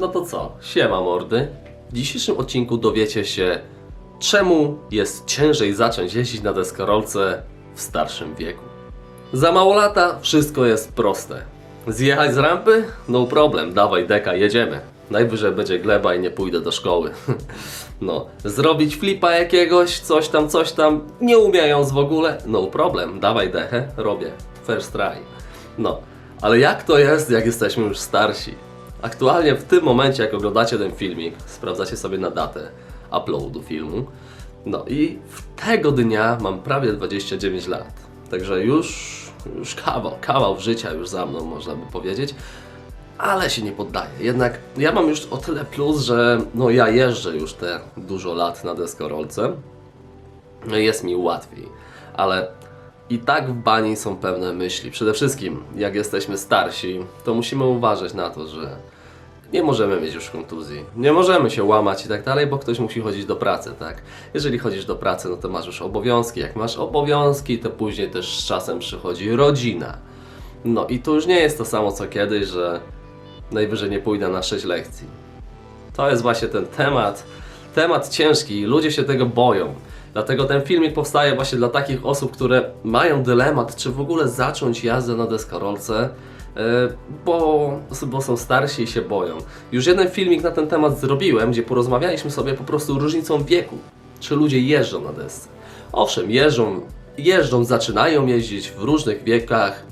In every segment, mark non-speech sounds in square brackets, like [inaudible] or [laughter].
No to co? Siema mordy. W dzisiejszym odcinku dowiecie się, czemu jest ciężej zacząć jeździć na deskorolce w starszym wieku. Za mało lata wszystko jest proste. Zjechać z rampy? No problem, dawaj deka, jedziemy. Najwyżej będzie gleba i nie pójdę do szkoły. [laughs] No, zrobić flipa jakiegoś, coś tam, coś tam, nie umiejąc w ogóle? No problem, dawaj dechę, robię. First try. No, ale jak to jest, jak jesteśmy już starsi? Aktualnie w tym momencie, jak oglądacie ten filmik, sprawdzacie sobie na datę uploadu filmu. No i tego dnia mam prawie 29 lat. Także już, już kawał, kawał życia już za mną, można by powiedzieć. Ale się nie poddaję. Jednak ja mam już o tyle plus, że no ja jeżdżę już te dużo lat na deskorolce. No jest mi łatwiej. Ale i tak w bani są pewne myśli. Przede wszystkim, jak jesteśmy starsi, to musimy uważać na to, że nie możemy mieć już kontuzji. Nie możemy się łamać i tak dalej, bo ktoś musi chodzić do pracy, tak? Jeżeli chodzisz do pracy, no to masz już obowiązki. Jak masz obowiązki, to później też z czasem przychodzi rodzina. No i to już nie jest to samo co kiedyś, że najwyżej nie pójdę na 6 lekcji. To jest właśnie ten temat, temat ciężki i ludzie się tego boją. Dlatego ten filmik powstaje właśnie dla takich osób, które mają dylemat, czy w ogóle zacząć jazdę na deskorolce, bo, bo są starsi i się boją. Już jeden filmik na ten temat zrobiłem, gdzie porozmawialiśmy sobie po prostu różnicą wieku, czy ludzie jeżdżą na desce. Owszem, jeżdżą, jeżdżą, zaczynają jeździć w różnych wiekach,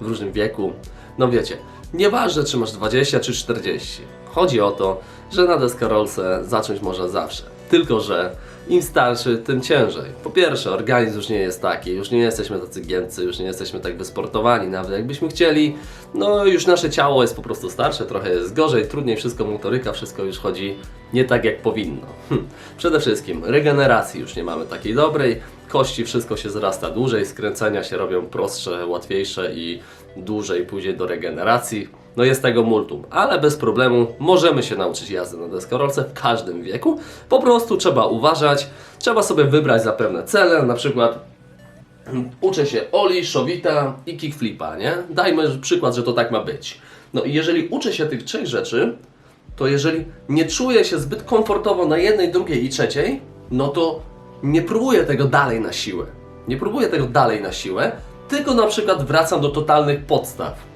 w różnym wieku. No wiecie, nieważne czy masz 20 czy 40. Chodzi o to, że na deskorolce zacząć można zawsze. Tylko, że im starszy, tym ciężej. Po pierwsze, organizm już nie jest taki, już nie jesteśmy tacy giętcy, już nie jesteśmy tak wysportowani, nawet jakbyśmy chcieli. No już nasze ciało jest po prostu starsze, trochę jest gorzej, trudniej, wszystko motoryka, wszystko już chodzi nie tak jak powinno. Hm. Przede wszystkim regeneracji już nie mamy takiej dobrej, kości wszystko się zrasta dłużej, skręcenia się robią prostsze, łatwiejsze i dłużej później do regeneracji. No jest tego multum, ale bez problemu możemy się nauczyć jazdy na deskorolce w każdym wieku. Po prostu trzeba uważać, trzeba sobie wybrać zapewne cele, na przykład uczę się Oli, Szowita i kickflipa, nie? Dajmy przykład, że to tak ma być. No i jeżeli uczę się tych trzech rzeczy, to jeżeli nie czuję się zbyt komfortowo na jednej, drugiej i trzeciej, no to nie próbuję tego dalej na siłę. Nie próbuję tego dalej na siłę, tylko na przykład wracam do totalnych podstaw.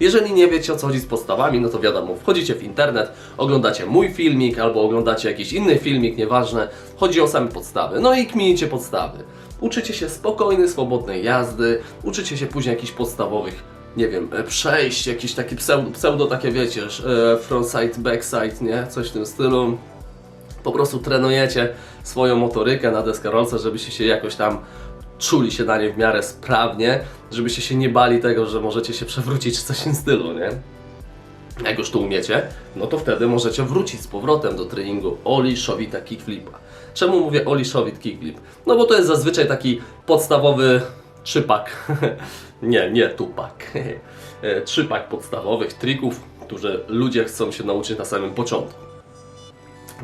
Jeżeli nie wiecie o co chodzi z podstawami, no to wiadomo, wchodzicie w internet, oglądacie mój filmik albo oglądacie jakiś inny filmik, nieważne. Chodzi o same podstawy. No i kminicie podstawy. Uczycie się spokojnej, swobodnej jazdy, uczycie się później jakichś podstawowych, nie wiem, e, przejść, jakieś takie pseudo, pseudo takie wiecie, e, frontside, backside, nie? Coś w tym stylu po prostu trenujecie swoją motorykę na deskorolce, żebyście się jakoś tam czuli się na niej w miarę sprawnie, żebyście się nie bali tego, że możecie się przewrócić czy coś w stylu, nie? Jak już to umiecie, no to wtedy możecie wrócić z powrotem do treningu Oli Szowita Kickflipa. Czemu mówię Oli Szowit Kickflip? No bo to jest zazwyczaj taki podstawowy trzypak, [laughs] nie, nie tupak, [laughs] E, trzypak podstawowych trików, które ludzie chcą się nauczyć na samym początku.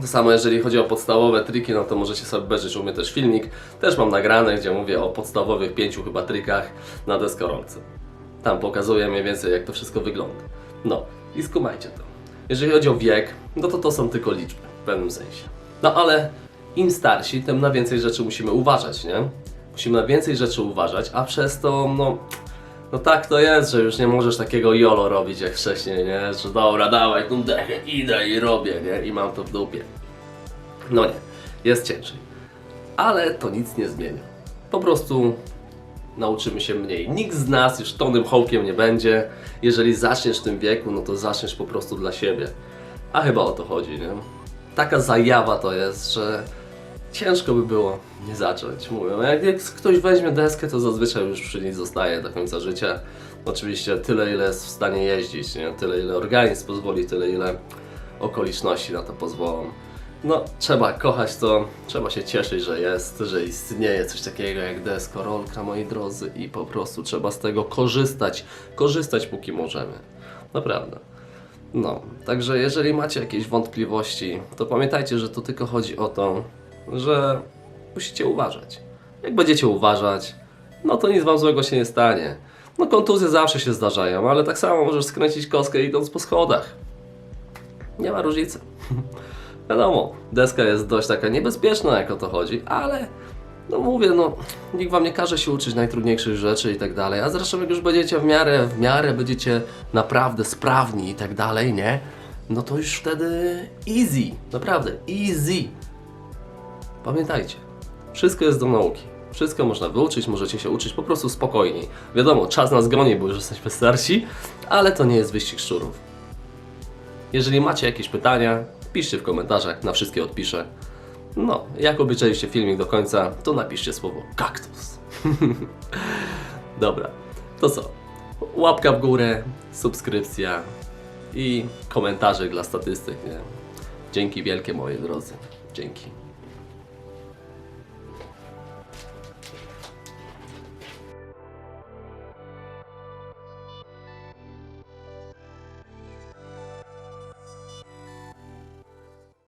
To samo jeżeli chodzi o podstawowe triki, no to możecie sobie obejrzeć u mnie też filmik. Też mam nagrane, gdzie mówię o podstawowych pięciu chyba trikach na deskorolce. Tam pokazuję mniej więcej jak to wszystko wygląda. No i skumajcie to. Jeżeli chodzi o wiek, no to to są tylko liczby w pewnym sensie. No ale im starsi, tym na więcej rzeczy musimy uważać, nie? Musimy na więcej rzeczy uważać, a przez to, no, no tak to jest, że już nie możesz takiego jolo robić jak wcześniej, nie? Że dobra, dawaj tą dechę, idę i robię, nie? I mam to w dupie. No nie, jest ciężej. Ale to nic nie zmienia. Po prostu nauczymy się mniej. Nikt z nas już tonym hołkiem nie będzie. Jeżeli zaczniesz w tym wieku, no to zaczniesz po prostu dla siebie. A chyba o to chodzi, nie? Taka zajawa to jest, że ciężko by było nie zacząć. Mówią, jak, jak ktoś weźmie deskę, to zazwyczaj już przy niej zostaje do końca życia. Oczywiście tyle, ile jest w stanie jeździć, nie? tyle, ile organizm pozwoli, tyle, ile okoliczności na to pozwolą. No, trzeba kochać to, trzeba się cieszyć, że jest, że istnieje coś takiego jak deskorolka, moi drodzy, i po prostu trzeba z tego korzystać, korzystać póki możemy. Naprawdę. No, także jeżeli macie jakieś wątpliwości, to pamiętajcie, że to tylko chodzi o to, że musicie uważać. Jak będziecie uważać, no to nic wam złego się nie stanie. No kontuzje zawsze się zdarzają, ale tak samo możesz skręcić kostkę idąc po schodach. nie ma różnicy. [laughs] Wiadomo, deska jest dość taka niebezpieczna, jak o to chodzi, ale no mówię, no nikt wam nie każe się uczyć najtrudniejszych rzeczy i tak dalej, a zresztą jak już będziecie w miarę, w miarę będziecie naprawdę sprawni i tak dalej, nie? No to już wtedy easy, naprawdę easy. Pamiętajcie, wszystko jest do nauki. Wszystko można wyuczyć, możecie się uczyć po prostu spokojniej. Wiadomo, czas nas goni, bo już jesteśmy starsi, ale to nie jest wyścig szczurów. Jeżeli macie jakieś pytania, piszcie w komentarzach, na wszystkie odpiszę. No, jak obejrzeliście filmik do końca, to napiszcie słowo kaktus. [laughs] Dobra, to co? Łapka w górę, subskrypcja i komentarze dla statystyk. Nie? Dzięki wielkie moi drodzy. Dzięki.